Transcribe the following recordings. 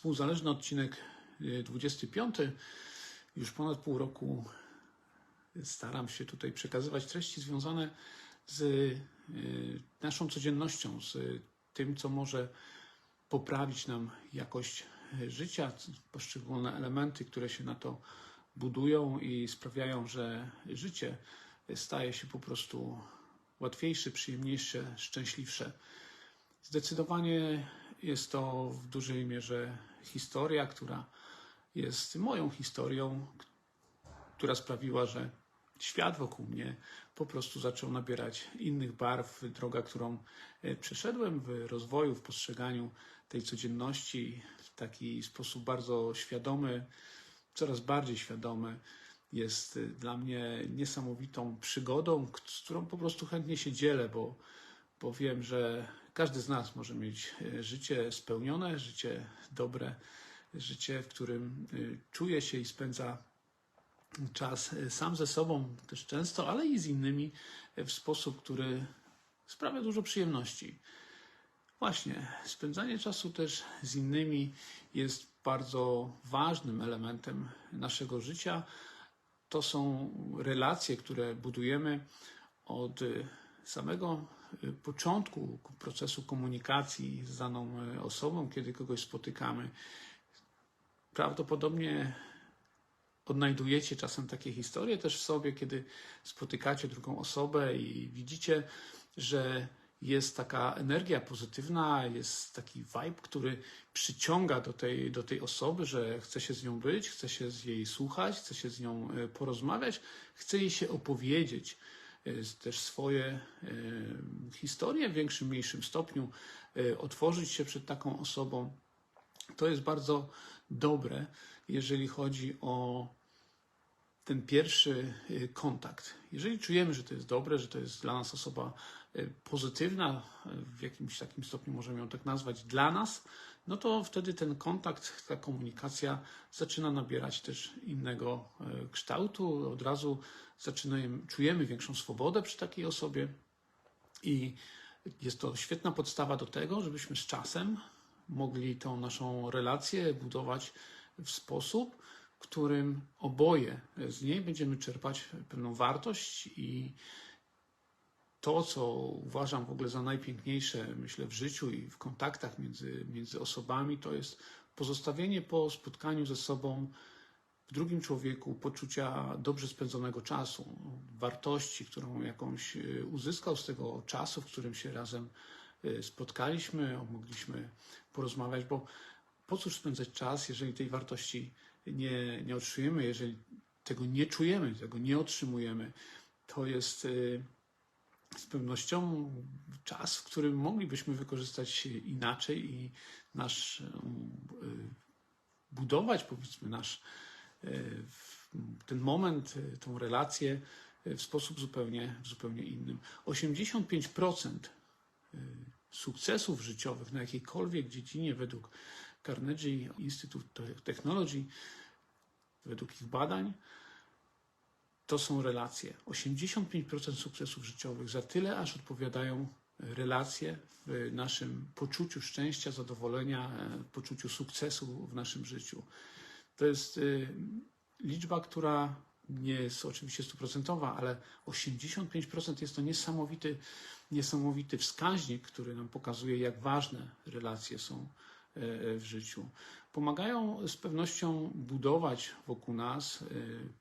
Współzależny odcinek y, 25. Już ponad pół roku staram się tutaj przekazywać treści związane z y, naszą codziennością, z tym, co może poprawić nam jakość y, życia, poszczególne elementy, które się na to budują i sprawiają, że życie staje się po prostu łatwiejsze, przyjemniejsze, szczęśliwsze. Zdecydowanie jest to w dużej mierze historia, która jest moją historią, która sprawiła, że świat wokół mnie po prostu zaczął nabierać innych barw. Droga, którą e, przeszedłem w rozwoju, w postrzeganiu tej codzienności w taki sposób bardzo świadomy, coraz bardziej świadomy, jest e, dla mnie niesamowitą przygodą, z którą po prostu chętnie się dzielę, bo, bo wiem, że każdy z nas może mieć e, życie spełnione, życie dobre, życie, w którym e, czuje się i spędza czas e, sam ze sobą też często, ale i z innymi w sposób, który sprawia dużo przyjemności. Właśnie, spędzanie czasu też z innymi jest bardzo ważnym elementem naszego życia. To są relacje, które budujemy od samego początku procesu komunikacji z daną y, osobą, kiedy kogoś spotykamy. Prawdopodobnie odnajdujecie czasem takie historie też w sobie, kiedy spotykacie drugą osobę i widzicie, że jest taka energia pozytywna, jest taki vibe, który przyciąga do tej, do tej osoby, że chce się z nią być, chce się z jej słuchać, chce się z nią e, porozmawiać, chce jej się opowiedzieć e, też swoje e, historie w większym, mniejszym stopniu, e, otworzyć się przed taką osobą. To jest bardzo dobre, jeżeli chodzi o ten pierwszy kontakt. Jeżeli czujemy, że to jest dobre, że to jest dla nas osoba pozytywna, w jakimś takim stopniu możemy ją tak nazwać, dla nas, no to wtedy ten kontakt, ta komunikacja zaczyna nabierać też innego y, kształtu. Od razu zaczynamy, czujemy większą swobodę przy takiej osobie i jest to świetna podstawa do tego, żebyśmy z czasem mogli tą naszą relację budować w sposób, w którym oboje z niej będziemy czerpać pewną wartość i to, co uważam w ogóle za najpiękniejsze, myślę, w życiu i w kontaktach między, między osobami, to jest pozostawienie po spotkaniu ze sobą w drugim człowieku poczucia dobrze spędzonego czasu, wartości, którą jakąś y, uzyskał z tego czasu, w którym się razem y, spotkaliśmy, mogliśmy porozmawiać, bo po cóż spędzać czas, jeżeli tej wartości nie, nie otrzymujemy, jeżeli tego nie czujemy, tego nie otrzymujemy, to jest y, z pewnością czas, w którym moglibyśmy wykorzystać inaczej i nasz, y, budować powiedzmy nasz y, ten moment, y, tą relację w sposób zupełnie, zupełnie innym. 85% y, sukcesów życiowych na jakiejkolwiek dziedzinie według Carnegie Institute Technology, według ich badań, to są relacje. 85% sukcesów życiowych za tyle aż odpowiadają relacje w naszym poczuciu szczęścia, zadowolenia, e, poczuciu sukcesu w naszym życiu. To jest y, liczba, która nie jest oczywiście stuprocentowa, ale 85% jest to niesamowity, niesamowity wskaźnik, który nam pokazuje, jak ważne relacje są e, w życiu. Pomagają z pewnością budować wokół nas e,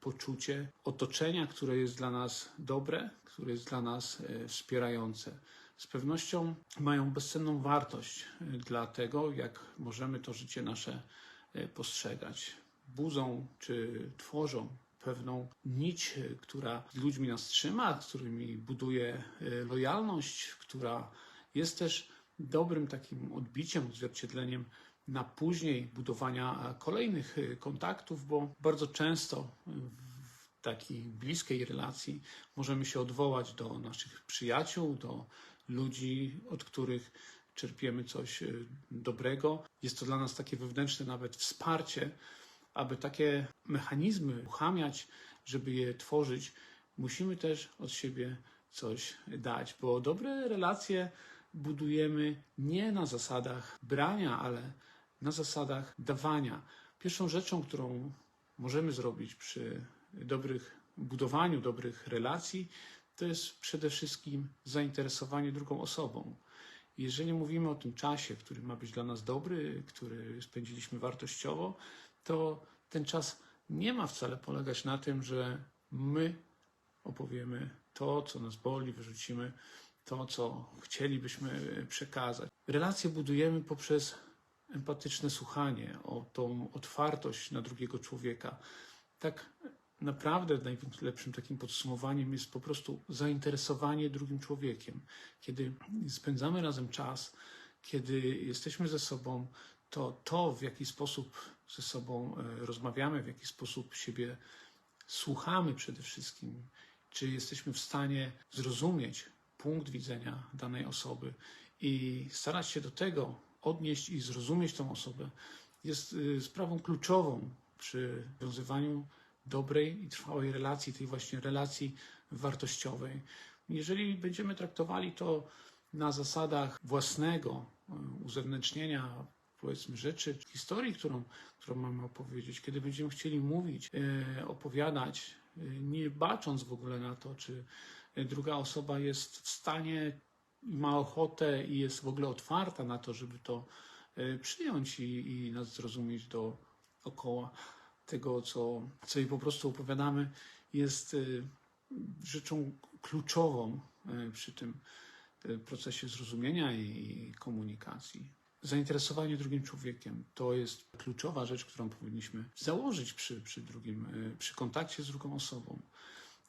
poczucie otoczenia, które jest dla nas dobre, które jest dla nas e, wspierające. Z pewnością mają bezcenną wartość e, dla tego, jak możemy to życie nasze postrzegać. Budzą czy tworzą pewną nić, która z ludźmi nas trzyma, z którymi buduje lojalność, która jest też dobrym takim odbiciem, odzwierciedleniem na później budowania e, kolejnych e, kontaktów, bo bardzo często w takiej bliskiej relacji możemy się odwołać do naszych przyjaciół, do ludzi, od których czerpiemy coś e, dobrego. Jest to dla nas takie wewnętrzne nawet wsparcie, aby takie mechanizmy uruchamiać, żeby je tworzyć, musimy też od siebie coś dać, bo dobre relacje budujemy nie na zasadach brania, ale na zasadach dawania. Pierwszą rzeczą, którą możemy zrobić przy dobrych budowaniu dobrych relacji, to jest przede wszystkim zainteresowanie drugą osobą. Jeżeli mówimy o tym czasie, który ma być dla nas dobry, który spędziliśmy wartościowo, to ten czas nie ma wcale polegać na tym, że my opowiemy to, co nas boli, wyrzucimy to, co chcielibyśmy przekazać. Relacje budujemy poprzez empatyczne słuchanie, o tą otwartość na drugiego człowieka. Tak naprawdę najlepszym takim podsumowaniem jest po prostu zainteresowanie drugim człowiekiem. Kiedy spędzamy razem czas, kiedy jesteśmy ze sobą, to to, w jaki sposób ze sobą e, rozmawiamy, w jaki sposób siebie słuchamy przede wszystkim, czy jesteśmy w stanie zrozumieć punkt widzenia danej osoby i starać się do tego odnieść i zrozumieć tą osobę, jest y, sprawą kluczową przy wiązywaniu dobrej i trwałej relacji, tej właśnie relacji wartościowej. Jeżeli będziemy traktowali to na zasadach własnego y, uzewnętrznienia, powiedzmy, rzeczy, historii, którą, którą mamy opowiedzieć, kiedy będziemy chcieli mówić, y, opowiadać, nie bacząc w ogóle na to, czy druga osoba jest w stanie, ma ochotę i jest w ogóle otwarta na to, żeby to e, przyjąć i, i nas zrozumieć dookoła tego, co, co jej po prostu opowiadamy, jest e, rzeczą kluczową e, przy tym procesie zrozumienia i komunikacji. Zainteresowanie drugim człowiekiem to jest kluczowa rzecz, którą powinniśmy założyć przy, przy, drugim, przy kontakcie z drugą osobą.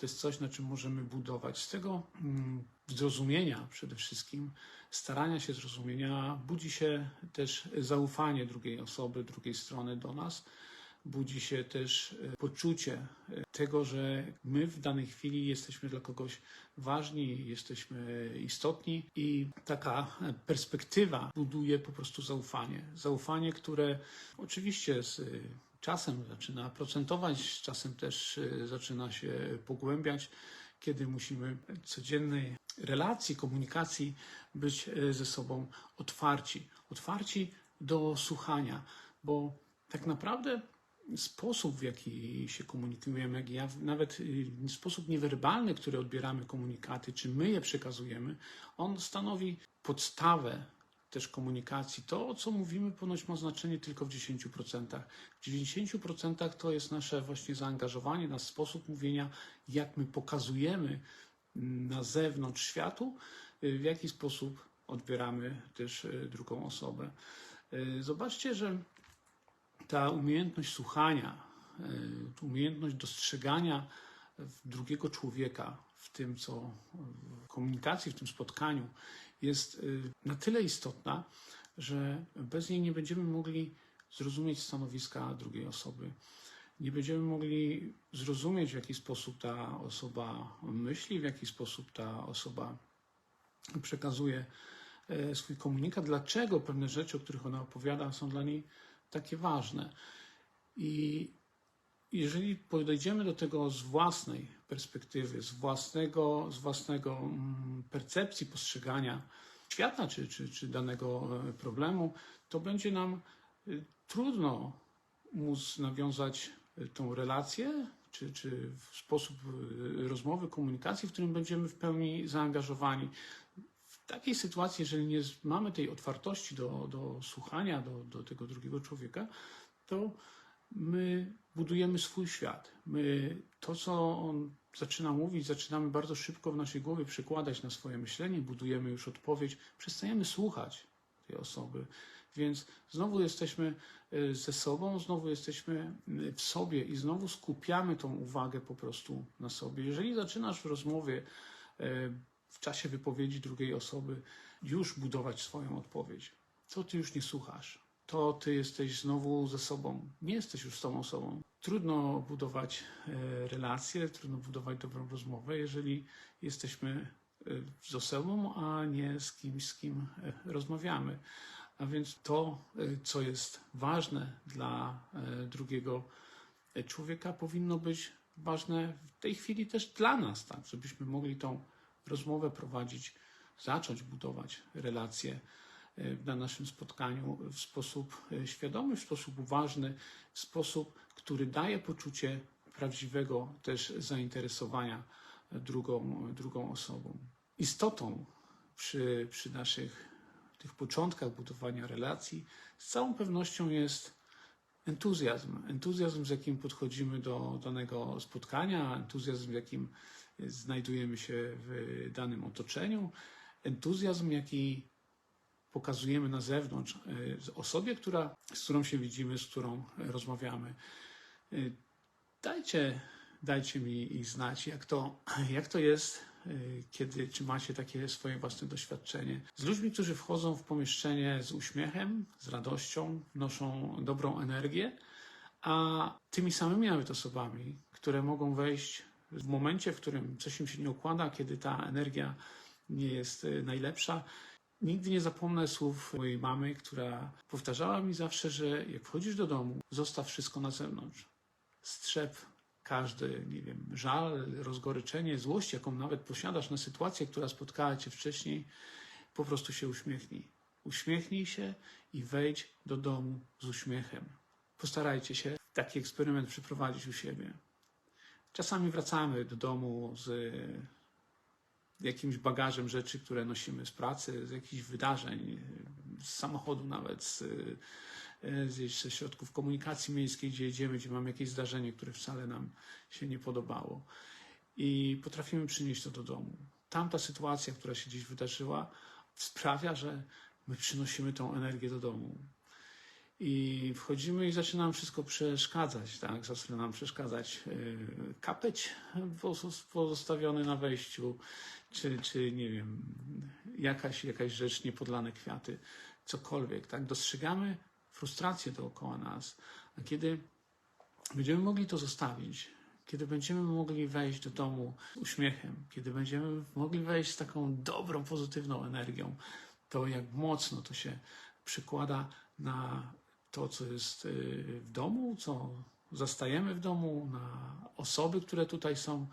To jest coś, na czym możemy budować. Z tego mm, zrozumienia przede wszystkim, starania się zrozumienia, budzi się też zaufanie drugiej osoby, drugiej strony do nas. Budzi się też e, poczucie e, tego, że my w danej chwili jesteśmy dla kogoś ważni, jesteśmy istotni i taka perspektywa buduje po prostu zaufanie. Zaufanie, które oczywiście z czasem zaczyna procentować, czasem też e, zaczyna się pogłębiać, kiedy musimy w codziennej relacji, komunikacji być e, ze sobą otwarci. Otwarci do słuchania, bo tak naprawdę sposób, w jaki się komunikujemy, jak ja, nawet e, sposób niewerbalny, który odbieramy komunikaty, czy my je przekazujemy, on stanowi podstawę też komunikacji. To, co mówimy, ponoć ma znaczenie tylko w 10%. W 90% to jest nasze właśnie zaangażowanie, nasz sposób mówienia, jak my pokazujemy na zewnątrz światu, w jaki sposób odbieramy też e, drugą osobę. E, zobaczcie, że ta umiejętność słuchania, umiejętność dostrzegania drugiego człowieka w tym, co w komunikacji, w tym spotkaniu jest y, na tyle istotna, że bez niej nie będziemy mogli zrozumieć stanowiska drugiej osoby. Nie będziemy mogli zrozumieć, w jaki sposób ta osoba myśli, w jaki sposób ta osoba przekazuje e, swój komunikat, dlaczego pewne rzeczy, o których ona opowiada, są dla niej takie ważne. I jeżeli podejdziemy do tego z własnej perspektywy, z własnego, z własnego mm, percepcji postrzegania świata czy, czy, czy danego e, problemu, to będzie nam e, trudno móc nawiązać tą relację, czy, czy sposób rozmowy, komunikacji, w którym będziemy w pełni zaangażowani. W takiej sytuacji, jeżeli nie mamy tej otwartości do, do słuchania do, do tego drugiego człowieka, to my budujemy swój świat. My to, co on zaczyna mówić, zaczynamy bardzo szybko w naszej głowie przekładać na swoje myślenie, budujemy już odpowiedź, przestajemy słuchać tej osoby. Więc znowu jesteśmy e, ze sobą, znowu jesteśmy w sobie i znowu skupiamy tą uwagę po prostu na sobie. Jeżeli zaczynasz w rozmowie, e, w czasie wypowiedzi drugiej osoby, już budować swoją odpowiedź, to ty już nie słuchasz to ty jesteś znowu ze sobą. Nie jesteś już z tą osobą. Trudno budować relacje, trudno budować dobrą rozmowę, jeżeli jesteśmy e, ze sobą, a nie z kimś, z kim rozmawiamy. A więc to, co jest ważne dla drugiego człowieka, powinno być ważne w tej chwili też dla nas, tak, żebyśmy mogli tą rozmowę prowadzić, zacząć budować relacje na naszym spotkaniu w sposób świadomy, w sposób uważny, w sposób, który daje poczucie prawdziwego też zainteresowania drugą, drugą osobą. Istotą przy, przy naszych tych początkach budowania relacji z całą pewnością jest entuzjazm. Entuzjazm, z jakim podchodzimy do danego spotkania, entuzjazm, z jakim znajdujemy się w danym otoczeniu, entuzjazm, jaki pokazujemy na zewnątrz e, osobie, która, z którą się widzimy, z którą rozmawiamy. E, dajcie, dajcie mi znać, jak to, jak to jest, kiedy, czy macie takie swoje własne doświadczenie. Z ludźmi, którzy wchodzą w pomieszczenie z uśmiechem, z radością, noszą dobrą energię, a tymi samymi nawet osobami, które mogą wejść w momencie, w którym coś im się nie układa, kiedy ta energia nie jest najlepsza, Nigdy nie zapomnę słów mojej mamy, która powtarzała mi zawsze, że jak wchodzisz do domu, zostaw wszystko na zewnątrz. Strzep każdy, nie wiem, żal, rozgoryczenie, złość, jaką nawet posiadasz na sytuację, która spotkała cię wcześniej, po prostu się uśmiechnij. Uśmiechnij się i wejdź do domu z uśmiechem. Postarajcie się taki eksperyment przeprowadzić u siebie. Czasami wracamy do domu z jakimś bagażem rzeczy, które nosimy z pracy, z jakichś wydarzeń, z samochodu nawet, z, z, ze środków komunikacji miejskiej, gdzie jedziemy, gdzie mamy jakieś zdarzenie, które wcale nam się nie podobało. I potrafimy przynieść to do domu. Tamta sytuacja, która się gdzieś wydarzyła, sprawia, że my przynosimy tą energię do domu. I wchodzimy i zaczyna nam wszystko przeszkadzać, tak? Zaczyna nam przeszkadzać yy, kapeć pozostawiony na wejściu, czy, czy nie wiem, jakaś, jakaś rzecz, niepodlane kwiaty, cokolwiek, tak? Dostrzegamy frustrację dookoła nas, a kiedy będziemy mogli to zostawić, kiedy będziemy mogli wejść do domu uśmiechem, kiedy będziemy mogli wejść z taką dobrą, pozytywną energią, to jak mocno to się przekłada na to, co jest y, w domu, co zastajemy w domu, na osoby, które tutaj są,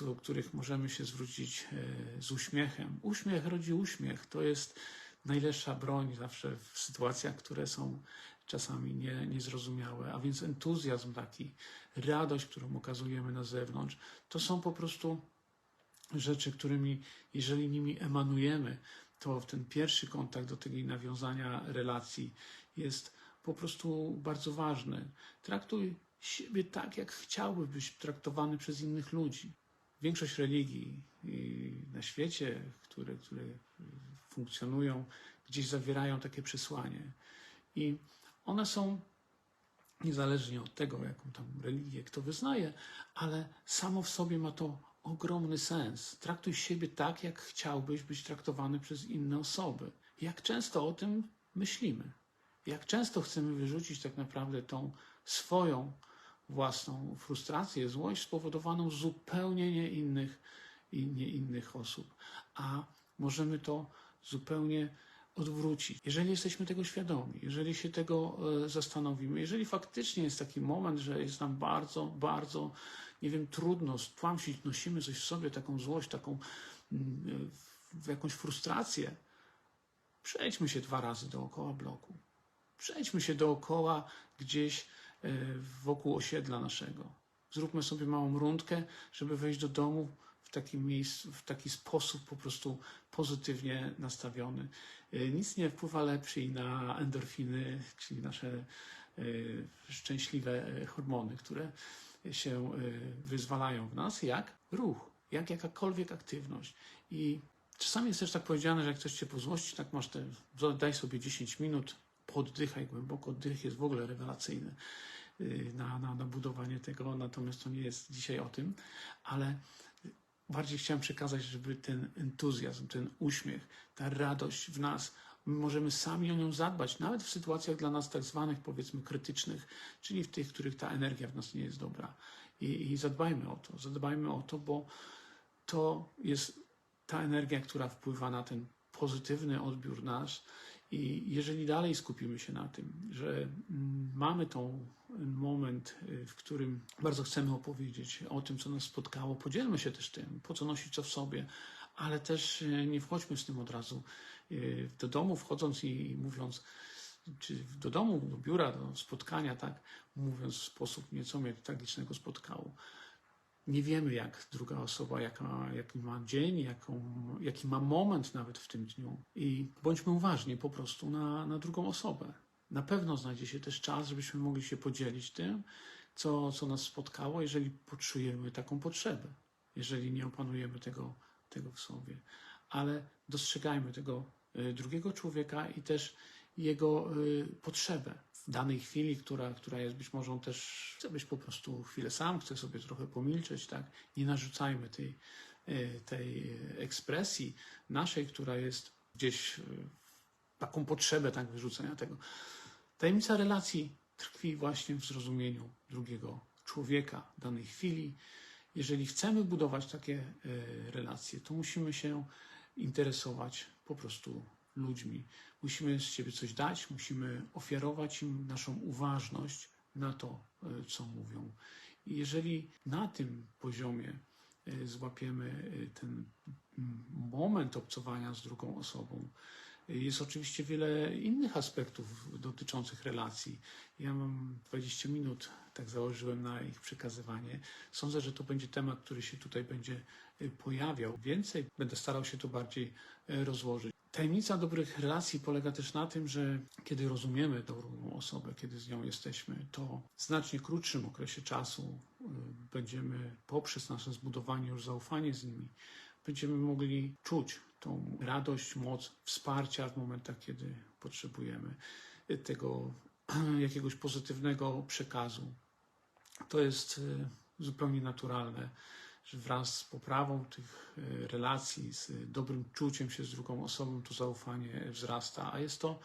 do których możemy się zwrócić y, z uśmiechem. Uśmiech rodzi uśmiech. To jest najlepsza broń zawsze w sytuacjach, które są czasami nie, niezrozumiałe. A więc entuzjazm taki, radość, którą okazujemy na zewnątrz, to są po prostu rzeczy, którymi, jeżeli nimi emanujemy, to w ten pierwszy kontakt do tej nawiązania relacji jest po prostu bardzo ważny. Traktuj siebie tak, jak chciałby być traktowany przez innych ludzi. Większość religii na świecie, które, które funkcjonują, gdzieś zawierają takie przesłanie. I one są niezależnie od tego, jaką tam religię kto wyznaje, ale samo w sobie ma to ogromny sens. Traktuj siebie tak, jak chciałbyś być traktowany przez inne osoby. Jak często o tym myślimy? Jak często chcemy wyrzucić tak naprawdę tą swoją własną frustrację, złość spowodowaną zupełnie nie innych, nie innych osób, a możemy to zupełnie odwrócić. Jeżeli jesteśmy tego świadomi, jeżeli się tego e, zastanowimy, jeżeli faktycznie jest taki moment, że jest nam bardzo, bardzo, nie wiem, trudno stłamsić, nosimy coś w sobie, taką złość, taką mm, jakąś frustrację, przejdźmy się dwa razy dookoła bloku. Przejdźmy się dookoła gdzieś wokół osiedla naszego. Zróbmy sobie małą rundkę, żeby wejść do domu w taki, miejscu, w taki sposób po prostu pozytywnie nastawiony. E, nic nie wpływa lepiej na endorfiny, czyli nasze e, szczęśliwe hormony, które się wyzwalają w nas, jak ruch, jak jakakolwiek aktywność. I czasami jest też tak powiedziane, że jak chcesz cię pozłościć, tak masz te, daj sobie 10 minut, poddychaj głęboko. Oddech jest w ogóle rewelacyjny y, na, na, na budowanie tego, natomiast to nie jest dzisiaj o tym, ale bardziej chciałem przekazać, żeby ten entuzjazm, ten uśmiech, ta radość w nas, my możemy sami o nią zadbać, nawet w sytuacjach dla nas tak zwanych, powiedzmy, krytycznych, czyli w tych, w których ta energia w nas nie jest dobra. I, I zadbajmy o to, zadbajmy o to, bo to jest ta energia, która wpływa na ten pozytywny odbiór nas i jeżeli dalej skupimy się na tym, że mm, mamy tą moment, y, w którym bardzo chcemy opowiedzieć o tym, co nas spotkało, podzielmy się też tym, po co nosić to w sobie, ale też e, nie wchodźmy z tym od razu do domu, wchodząc i mówiąc, czy do domu, do biura, do spotkania, tak, mówiąc w sposób nieco mnie tragicznego spotkało. Nie wiemy, jak druga osoba, jaka, jaki ma dzień, jaką, jaki ma moment nawet w tym dniu. I bądźmy uważni po prostu na, na drugą osobę. Na pewno znajdzie się też czas, żebyśmy mogli się podzielić tym, co, co nas spotkało, jeżeli poczujemy taką potrzebę, jeżeli nie opanujemy tego, tego w sobie. Ale dostrzegajmy tego y, drugiego człowieka i też jego y, potrzebę w danej chwili, która, która jest być może on też chce być po prostu chwilę sam, chce sobie trochę pomilczeć, tak? Nie narzucajmy tej, y, tej ekspresji naszej, która jest gdzieś y, taką potrzebę tak wyrzucenia tego. Tajemnica relacji tkwi właśnie w zrozumieniu drugiego człowieka w danej chwili. Jeżeli chcemy budować takie e, relacje, to musimy się interesować po prostu ludźmi. Musimy z siebie coś dać, musimy ofiarować im naszą uważność na to, e, co mówią. I jeżeli na tym poziomie e, złapiemy e, ten moment obcowania z drugą osobą, jest oczywiście wiele innych aspektów dotyczących relacji. Ja mam 20 minut, tak założyłem na ich przekazywanie. Sądzę, że to będzie temat, który się tutaj będzie pojawiał. Więcej będę starał się to bardziej rozłożyć. Tajemnica dobrych relacji polega też na tym, że kiedy rozumiemy dobrą osobę, kiedy z nią jesteśmy, to w znacznie krótszym okresie czasu y, będziemy poprzez nasze zbudowanie już zaufanie z nimi, będziemy mogli czuć tą radość, moc wsparcia w momentach, kiedy potrzebujemy tego jakiegoś pozytywnego przekazu. To jest y, zupełnie naturalne, wraz z poprawą tych y, relacji, z dobrym czuciem się z drugą osobą, to zaufanie wzrasta, a jest to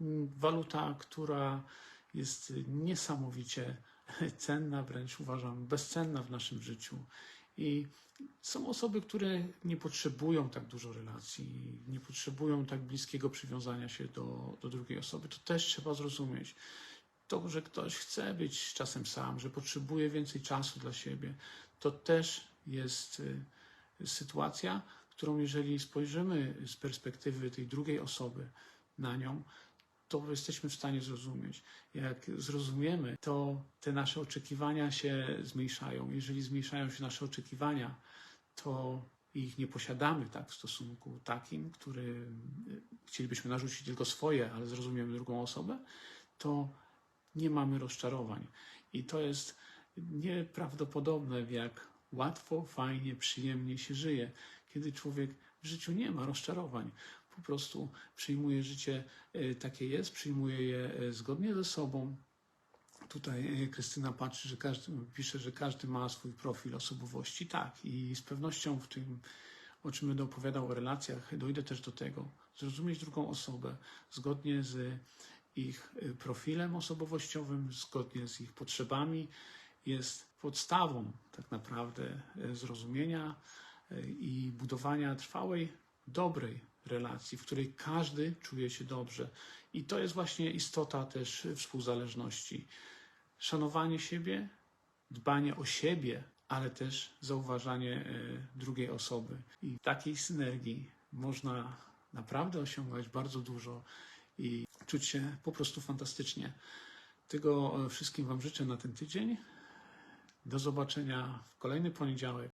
mm, waluta, która jest niesamowicie cenna, wręcz uważam bezcenna w naszym życiu. I są osoby, które nie potrzebują tak dużo relacji, nie potrzebują tak bliskiego przywiązania się do, do drugiej osoby. To też trzeba zrozumieć. To, że ktoś chce być czasem sam, że potrzebuje więcej czasu dla siebie, to też jest y, sytuacja, którą jeżeli spojrzymy z perspektywy tej drugiej osoby na nią, to jesteśmy w stanie zrozumieć. Jak zrozumiemy, to te nasze oczekiwania się zmniejszają. Jeżeli zmniejszają się nasze oczekiwania, to ich nie posiadamy tak w stosunku takim, który y, chcielibyśmy narzucić tylko swoje, ale zrozumiemy drugą osobę, to nie mamy rozczarowań. I to jest nieprawdopodobne, jak łatwo, fajnie, przyjemnie się żyje, kiedy człowiek w życiu nie ma rozczarowań po prostu przyjmuje życie e, takie jest, przyjmuje je e, zgodnie ze sobą. Tutaj e, Krystyna patrzy, że każdy, pisze, że każdy ma swój profil osobowości. Tak, i z pewnością w tym, o czym będę opowiadał o relacjach, dojdę też do tego. Zrozumieć drugą osobę zgodnie z ich profilem osobowościowym, zgodnie z ich potrzebami, jest podstawą tak naprawdę zrozumienia i budowania trwałej, dobrej relacji, w której każdy czuje się dobrze. I to jest właśnie istota też współzależności. Szanowanie siebie, dbanie o siebie, ale też zauważanie e, drugiej osoby. I takiej synergii można naprawdę osiągać bardzo dużo i czuć się po prostu fantastycznie. Tego e, wszystkim Wam życzę na ten tydzień. Do zobaczenia w kolejny poniedziałek.